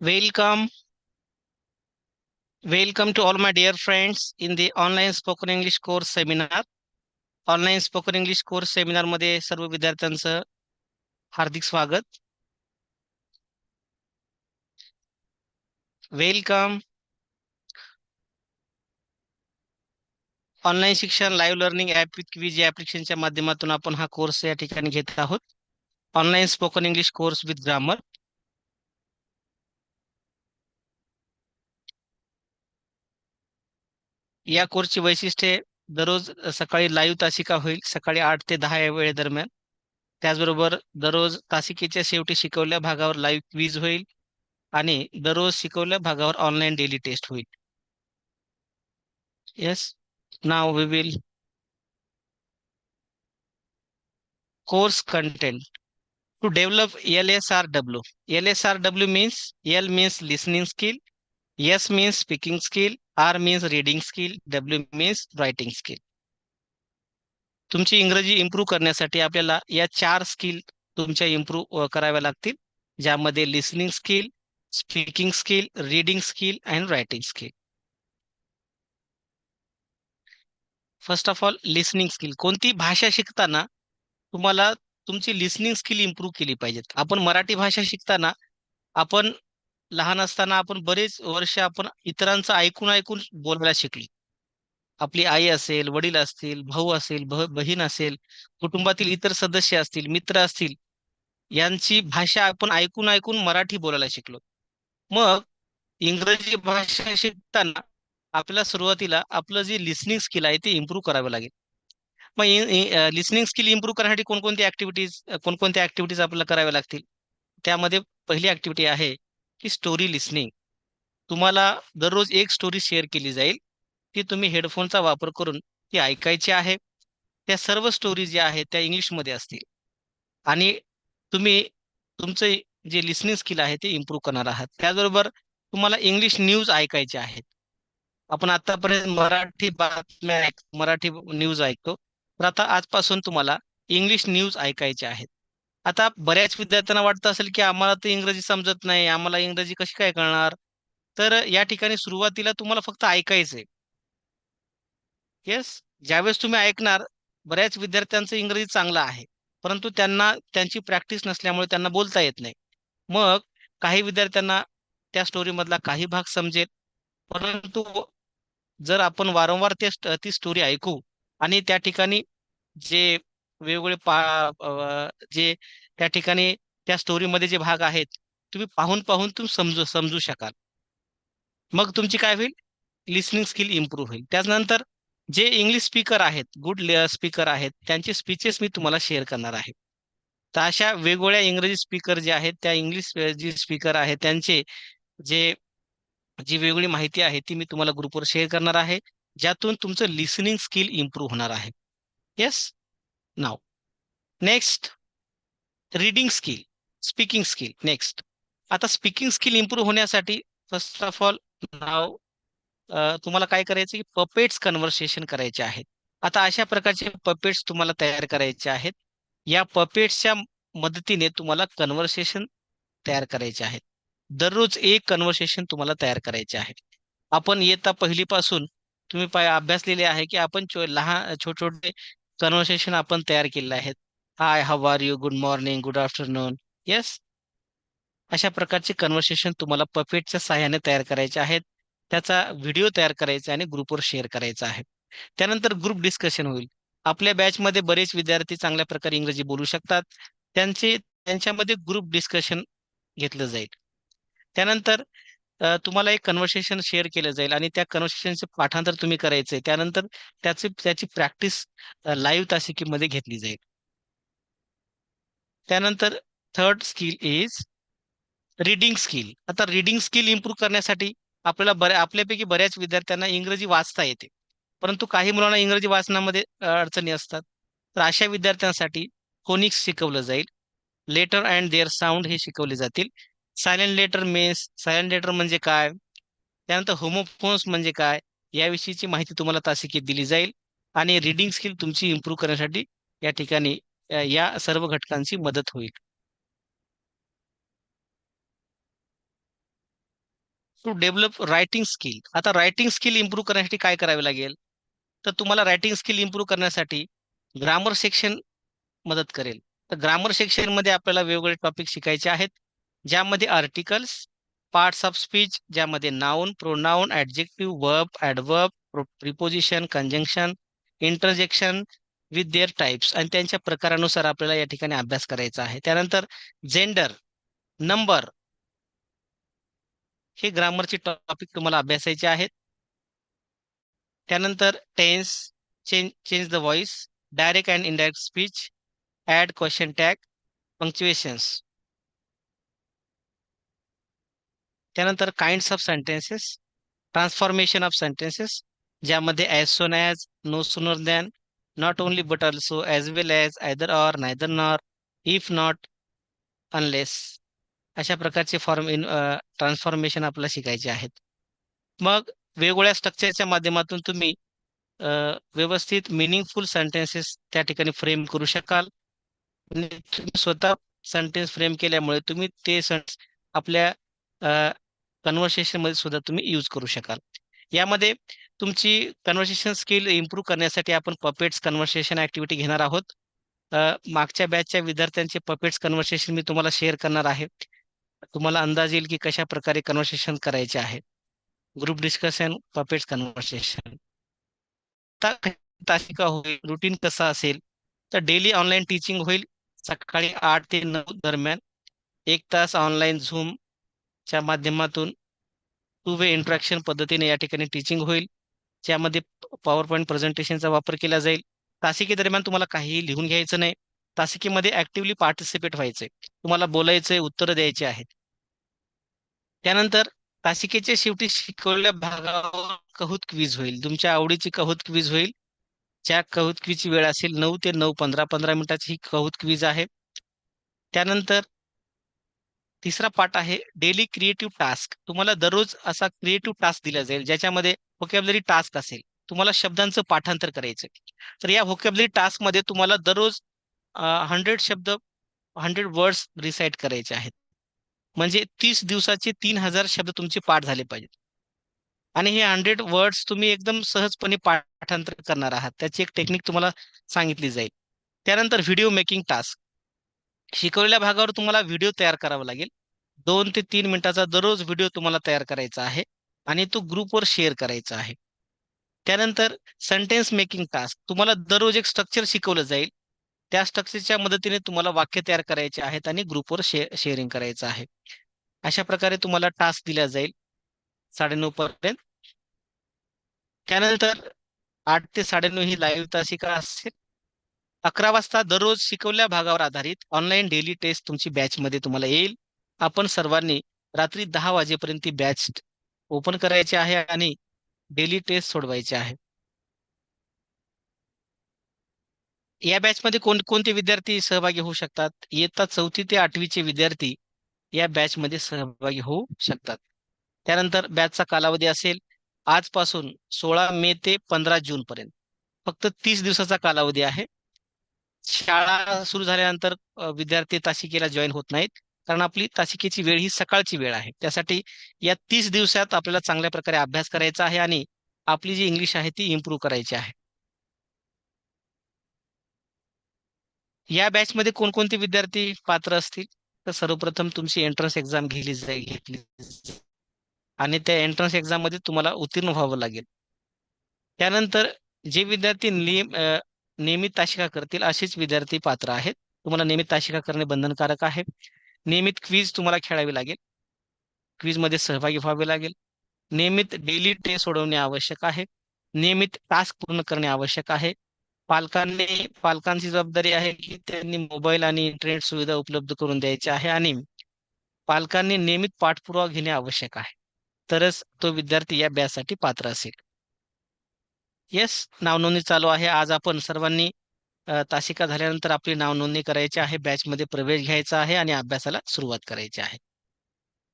Welcome. Welcome to all my dear friends in the online spoken English course seminar. Online spoken English course सेमिनारमध्ये सर्व विद्यार्थ्यांचं हार्दिक स्वागत welcome online शिक्षण live learning app with quiz या ऍप्लिकेशनच्या माध्यमातून आपण हा कोर्स या ठिकाणी घेत आहोत online spoken English course with grammar या कोर्सची वैशिष्ट्ये दररोज सकाळी लाईव्ह तासिका होईल सकाळी आठ ते दहा या वेळेदरम्यान त्याचबरोबर दररोज तासिकेच्या शेवटी शिकवल्या भागावर लाईव्ह क्वीज होईल आणि दररोज शिकवल्या भागावर ऑनलाईन डेली टेस्ट होईल. Yes now we will course content. To develop LSRW. LSRW means L means listening skill, S means speaking skill, R means reading skill, W means writing skill. तुमची इंग्रजी improve करण्यासाठी आपल्याला या चार skill तुमच्या improve कराव्या लागतील. ज्यामध्ये listening skill speaking skill reading skill and writing skill first of all listening skill कोणती भाषा शिकताना तुम्हाला तुमची लिसनिंग स्किल इम्प्रूव्ह केली पाहिजेत. आपण मराठी भाषा शिकताना आपण लहान असताना आपण बरेच वर्ष आपण इतरांचं ऐकून ऐकून बोलायला शिकली. आपली आई असेल वडील असतील भाऊ असेल बहीण असेल कुटुंबातील इतर सदस्य असतील मित्र असतील यांची भाषा आपण ऐकून ऐकून मराठी बोलायला शिकलो. मग इंग्रजी भाषा शिकताना आपल्याला सुरुवातीला आपलं जे लिसनिंग स्किल आहे ते इम्प्रूव्ह करावं लागेल. मग लिसनिंग स्किल इम्प्रूव्ह करण्यासाठी कोणकोणती ऍक्टिव्हिटीज कोणकोणत्या ऍक्टिव्हिटीज आपल्याला कराव्या लागतील? त्यामध्ये पहिली ऍक्टिव्हिटी आहे की स्टोरी लिसनिंग तुम्हाला दररोज एक स्टोरी शेअर केली जाईल. ती तुम्ही हेडफोनचा वापर करून ती ऐकायची आहे. त्या सर्व स्टोरी ज्या आहेत त्या इंग्लिशमध्ये असतील. आणि तुम्ही तुमचं जे लिसनिंग स्किल आहे ते इम्प्रूव्ह करणार आहात. त्याचबरोबर तुम्हाला इंग्लिश न्यूज ऐकायचे आहेत. आपण आतापर्यंत मराठी बातम्या मराठी न्यूज ऐकतो. तर आता आजपासून तुम्हाला इंग्लिश न्यूज ऐकायचे आहेत. आता बऱ्याच विद्यार्थ्यांना वाटतं असेल की आम्हाला तर इंग्रजी समजत नाही आम्हाला इंग्रजी कशी काय कळणार? तर या ठिकाणी सुरुवातीला तुम्हाला फक्त ऐकायचंय. येस ज्यावेळेस तुम्ही ऐकणार बऱ्याच विद्यार्थ्यांचं इंग्रजी चांगलं आहे परंतु त्यांना त्यांची प्रॅक्टिस नसल्यामुळे त्यांना बोलता येत नाही. मग काही विद्यार्थ्यांना त्या स्टोरी मधला काही भाग समजेल परंतु जर आपण वारंवार ते ती स्टोरी ऐकू आणि त्या ठिकाणी जे वेगवेगळे पा जे त्या ठिकाणी त्या स्टोरीमध्ये जे भाग आहेत तुम्ही पाहून पाहून तुम्ही समजू समजू शकाल. मग तुमची काय होईल? लिसनिंग स्किल इम्प्रूव्ह होईल. त्यानंतर जे इंग्लिश स्पीकर आहेत गुड स्पीकर आहेत त्यांचे स्पीचेस मी तुम्हाला शेअर करणार आहे. तर अशा वेगवेगळ्या इंग्रजी स्पीकर जे आहेत त्या इंग्लिश जे स्पीकर आहेत त्यांचे जे जी वेगळी माहिती आहे ती मी तुम्हाला ग्रुपवर शेअर करणार आहे. ज्यातून तुमचं लिसनिंग स्किल इम्प्रूव्ह होणार आहे. Yes now next reading skill speaking skill next आता स्पीकिंग स्किल इम्प्रूव्ह होण्यासाठी फर्स्ट ऑफ ऑल नाव तुम्हाला काय करायचं की पपेट्स कन्व्हर्सेशन करायचे आहेत. आता अशा प्रकारचे पपेट्स तुम्हाला तयार करायचे आहेत. या पपेट्सच्या मदतीने तुम्हाला कन्व्हर्सेशन तयार करायचे आहेत. दररोज एक कन्व्हर्सेशन तुम्हाला तयार करायचे आहे आपण येता पहिलीपासून तुम्ही पाय अभ्यासलेले आहे की आपण लहान छोटे छोटे कन्व्हर्सेशन आपण तयार केले आहेत hi how are you good morning good afternoon yes अशा प्रकारचे कन्व्हर्सेशन तुम्हाला पफेटच्या सहाय्याने तयार करायचे आहेत. त्याचा व्हिडिओ तयार करायचा आणि ग्रुपवर शेअर करायचा आहे. त्यानंतर ग्रुप डिस्कशन होईल. आपल्या बॅचमध्ये बरेच विद्यार्थी चांगल्या प्रकारे इंग्रजी बोलू शकतात. त्यांचे त्यांच्यामध्ये ग्रुप डिस्कशन घेतलं जाईल. त्यानंतर तुम्हाला एक कन्व्हर्सेशन शेअर केलं जाईल आणि त्या कन्व्हर्सेशनचे पाठांतर तुम्ही करायचंय. त्यानंतर त्याची त्याची प्रॅक्टिस लाईव्ह तासिकीमध्ये घेतली जाईल. त्यानंतर third skill is reading skill आता रीडिंग स्किल इम्प्रूव्ह करण्यासाठी आपल्याला बऱ्या आपल्यापैकी बऱ्याच विद्यार्थ्यांना इंग्रजी वाचता येते. परंतु काही मुलांना इंग्रजी वाचनामध्ये अडचणी असतात. तर अशा विद्यार्थ्यांसाठी फोनिक्स शिकवलं जाईल. लेटर अँड देअर साऊंड हे शिकवले जातील. Silent letter means silent letter म्हणजे काय? त्यानंतर होमोफोन्स म्हणजे काय? याविषयीची माहिती तुम्हाला तासिकेत दिली जाईल. आणि रिडिंग स्किल तुमची इम्प्रूव्ह करण्यासाठी या ठिकाणी या सर्व घटकांची मदत होईल. टू डेव्हलप रायटिंग स्किल आता रायटिंग स्किल इम्प्रूव्ह करण्यासाठी काय करावे लागेल? तर तुम्हाला रायटिंग स्किल इम्प्रूव्ह करण्यासाठी ग्रामर सेक्शन मदत करेल. तर ग्रामर सेक्शनमध्ये आपल्याला वेगवेगळे टॉपिक शिकायचे आहेत. ज्यामध्ये आर्टिकल्स पार्ट्स ऑफ स्पीच ज्यामध्ये noun pronoun adjective verb adverb preposition conjunction interjection with their types आणि त्यांच्या प्रकारानुसार आपल्याला या ठिकाणी अभ्यास करायचा आहे. त्यानंतर जेंडर नंबर हे ग्रामरचे टॉपिक तुम्हाला अभ्यासायचे आहेत. त्यानंतर tense change change the voice direct and indirect speech add question tag punctuations त्यानंतर kinds of sentences transformation of sentences ज्यामध्ये as soon as no sooner than not only but also as well as either or neither nor if not unless अशा प्रकारचे form in transformation आपल्याला शिकायचे आहेत. मग वेगवेगळ्या स्ट्रक्चरच्या माध्यमातून तुम्ही व्यवस्थित मिनिंगफुल सेंटेन्सेस त्या ठिकाणी फ्रेम करू शकाल. तुम्ही स्वतः सेंटेन्स फ्रेम केल्यामुळे तुम्ही ते सेंटेन्स आपल्या कन्व्हर्सेशनमध्ये सुद्धा तुम्ही यूज करू शकाल. यामध्ये तुमची कन्व्हर्सेशन स्किल इम्प्रूव्ह करण्यासाठी आपण पपेट्स कन्व्हर्सेशन ऍक्टिव्हिटी घेणार आहोत. मागच्या बॅचच्या विद्यार्थ्यांचे पपेट्स कन्व्हर्सेशन मी तुम्हाला शेअर करणार आहे. तुम्हाला अंदाज येईल की कशा प्रकारे कन्व्हर्सेशन करायचे आहे. ग्रुप डिस्कशन पपेट्स कन्व्हर्सेशन तासिका होईल? रुटीन कसा असेल? तर डेली ऑनलाईन टीचिंग होईल. सकाळी आठ ते नऊ दरम्यान. एक तास ऑनलाईन झूम च्या माध्यमातून टू वे इंट्रॅक्शन पद्धतीने या ठिकाणी टीचिंग होईल. ज्यामध्ये पॉवर पॉईंट प्रेझेंटेशनचा वापर केला जाईल. तासिके दरम्यान तुम्हाला काहीही लिहून घ्यायचं नाही. तासिकेमध्ये ऍक्टिव्हली पार्टिसिपेट व्हायचंय. तुम्हाला बोलायचंय उत्तर द्यायचे आहेत. त्यानंतर तासिकेच्या शेवटी शिकवलेल्या भागावर कहूत क्वीज होईल. तुमच्या आवडीची कहूत क्वीज होईल. ज्या कहूत क्वीजची वेळ असेल नऊ ते नऊ पंधरा पंधरा मिनिटाची ही कहूत क्वीज आहे. त्यानंतर तिसरा पार्ट आहे डेली क्रिएटिव्ह टास्क तुम्हाला दररोज असा क्रिएटिव्ह टास्क दिला जाईल ज्याच्यामध्ये व्होकॅबलरी टास्क असेल तुम्हाला शब्दांचं पाठांतर करायचं तर या व्होकॅबलरी टास्कमध्ये तुम्हाला दररोज हंड्रेड शब्द हंड्रेड वर्ड्स रिसाईट करायचे आहेत. म्हणजे तीस दिवसाचे तीन हजार शब्द तुमचे पाठ झाले पाहिजेत. आणि हे हंड्रेड वर्ड्स तुम्ही एकदम सहजपणे पाठांतर करणार आहात. त्याची एक टेक्निक तुम्हाला सांगितली जाईल. त्यानंतर व्हिडिओ मेकिंग टास्क शिकवलेल्या भागावर तुम्हाला व्हिडिओ तयार करावा लागेल. दोन ते तीन मिनिटाचा दररोज व्हिडिओ तुम्हाला तयार करायचा आहे आणि तो ग्रुपवर शेअर करायचा आहे. त्यानंतर सेंटेन्स मेकिंग टास्क तुम्हाला दररोज एक स्ट्रक्चर शिकवलं जाईल. त्या स्ट्रक्चरच्या मदतीने तुम्हाला वाक्य तयार करायचे आहेत आणि ग्रुपवर शेअरिंग करायचं आहे. अशा प्रकारे तुम्हाला टास्क दिला जाईल. साडेनऊ पर्यंत. त्यानंतर आठ ते साडेनऊ ही लाईव्ह तासिका असेल. अकरा वाजता दररोज शिकवल्या भागावर आधारित ऑनलाईन डेली टेस्ट तुमची बॅच मध्ये तुम्हाला येईल. आपण सर्वांनी रात्री दहा वाजेपर्यंत ती बॅच ओपन करायची आहे आणि डेली टेस्ट सोडवायचे आहे. या बॅच मध्ये कोण कोणते विद्यार्थी सहभागी होऊ शकतात? इयत्ता चौथी ते आठवीचे विद्यार्थी या बॅच मध्ये सहभागी होऊ शकतात. त्यानंतर बॅचचा कालावधी असेल आजपासून सोळा मे ते पंधरा जून पर्यंत फक्त तीस दिवसाचा कालावधी आहे. शाळा सुरू झाल्यानंतर विद्यार्थी तासिकेला जॉईन होत नाहीत. कारण आपली तासिकेची वेळ ही सकाळची वेळ आहे. त्यासाठी या तीस दिवसात आपल्याला चांगल्या प्रकारे अभ्यास करायचा आहे आणि आपली जी इंग्लिश आहे ती इम्प्रूव्ह करायची आहे. या बॅच मध्ये कोणकोणते विद्यार्थी पात्र असतील? तर सर्वप्रथम तुमची एंट्रन्स एक्झाम घेतली जाईल घेतली आणि त्या एंट्रन्स एक्झाममध्ये तुम्हाला उत्तीर्ण व्हावं लागेल. त्यानंतर जे विद्यार्थी नियम नियमित ताशिका करतील असेच विद्यार्थी पात्र आहेत. तुम्हाला नियमित ताशिका करणे बंधनकारक आहे. नियमित क्वीज तुम्हाला खेळावी लागेल. क्वीजमध्ये सहभागी व्हावे लागेल. नियमित डेली टेस्ट सोडवणे आवश्यक आहे. नियमित टास्क पूर्ण करणे आवश्यक आहे. पालकांनी पालकांची जबाबदारी आहे की त्यांनी मोबाईल आणि इंटरनेट सुविधा उपलब्ध करून द्यायची आहे आणि पालकांनी नियमित पाठपुरावा घेणे आवश्यक आहे. तरच तो विद्यार्थी या बॅचसाठी पात्र असेल. येस नावनोंदणी चालू आहे. आज आपण सर्वांनी तासिका झाल्यानंतर आपली नावनोंदणी करायची आहे. बॅच मध्ये प्रवेश घ्यायचा आहे आणि अभ्यासाला सुरुवात करायची आहे.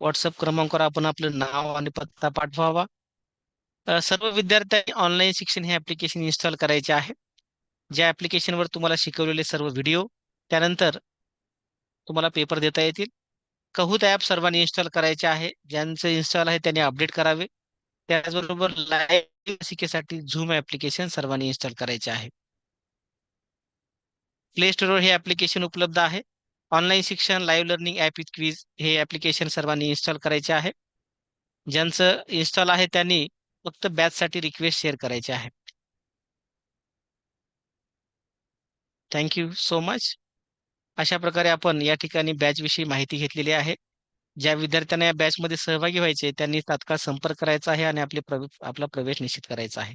व्हॉट्सअप क्रमांकावर आपण आपलं नाव आणि पत्ता पाठवावा. सर्व विद्यार्थ्यांनी ऑनलाईन शिक्षण हे ऍप्लिकेशन इन्स्टॉल करायचे आहे. ज्या ऍप्लिकेशनवर तुम्हाला शिकवलेले सर्व व्हिडिओ त्यानंतर तुम्हाला पेपर देता येतील. कहूत ॲप सर्वांनी इन्स्टॉल करायचे आहे. ज्यांचं इन्स्टॉल आहे त्यांनी अपडेट करावे. त्याचबरोबर लाईव्ह शिकेसाठी झूम ऍप्लिकेशन सर्वांनी इन्स्टॉल करायचे आहे. प्ले स्टोरवर हे ऍप्लिकेशन उपलब्ध आहे. ऑनलाईन शिक्षण live learning app with quiz हे ऍप्लिकेशन सर्वांनी इन्स्टॉल करायचे आहे. ज्यांचं इन्स्टॉल आहे त्यांनी फक्त बॅचसाठी रिक्वेस्ट शेअर करायचे आहे. थँक्यू सो मच अशा प्रकारे आपण या ठिकाणी बॅच विषयी माहिती घेतलेली आहे. ज्या विद्यार्थ्यांना या बॅचमध्ये सहभागी व्हायचे त्यांनी तात्काळ संपर्क करायचा आहे आणि आपले प्रवे आपला प्रवेश निश्चित करायचा आहे.